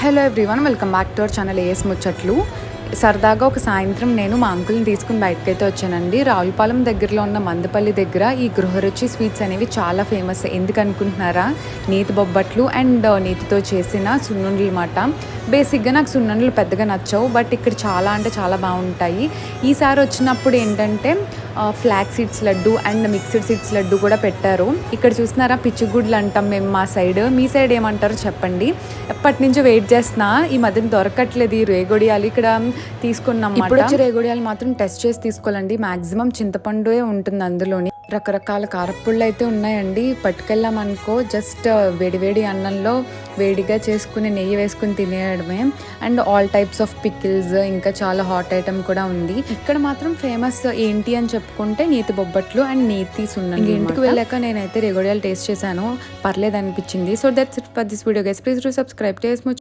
Hello everyone welcome back to our channel AS ముచ్చట్లు సరదాగా ఒక సాయంత్రం నేను మా అంకుల్ని తీసుకుని బయటకైతే వచ్చానండి. రావులపాలెం దగ్గరలో ఉన్న మందపల్లి దగ్గర ఈ గృహరుచి స్వీట్స్ అనేవి చాలా ఫేమస్. ఎందుకు అనుకుంటున్నారా? నీతి బొబ్బట్లు అండ్ నీతితో చేసిన సున్నుండలు మాట. బేసిక్గా నాకు సున్నుండలు పెద్దగా నచ్చవు బట్ ఇక్కడ చాలా అంటే చాలా బాగుంటాయి. ఈసారి వచ్చినప్పుడు ఏంటంటే flax seeds laddu and mixed seeds laddu కూడా పెట్టారు. ఇక్కడ చూస్తున్నారా పిచ్చిగుడ్లు అంటాం మేము మా సైడ్. మీ సైడ్ ఏమంటారో చెప్పండి. ఎప్పటి నుంచో వెయిట్ చేస్తున్నా ఈ మధ్యన దొరకట్లేదు ఈ రేగొడియాలు. ఇక్కడ తీసుకున్నాం ఇప్పుడు వచ్చి రేగొడియాలు మాత్రం టెస్ట్ చేసి తీసుకోవాలండి. మాక్సిమం చింతపండు ఉంటుంది అందులోని. రకరకాల కారపుళ్ళు అయితే ఉన్నాయండి. పట్టుకెళ్ళామనుకో జస్ట్ వేడివేడి అన్నంలో వేడిగా చేసుకుని నెయ్యి వేసుకుని తినేయడమే. And all types of pickles ఇంకా చాలా హాట్ ఐటమ్ కూడా ఉంది. ఇక్కడ మాత్రం ఫేమస్ ఏంటి అని చెప్పుకుంటే నేతి బొబ్బట్లు అండ్ నేతి సున్నం ఇంటికి వెళ్ళాక నేనైతే రెగోడియాలు టేస్ట్ చేశాను. పర్లేదు అనిపించింది. So that's it for this video guys please to subscribe చేసి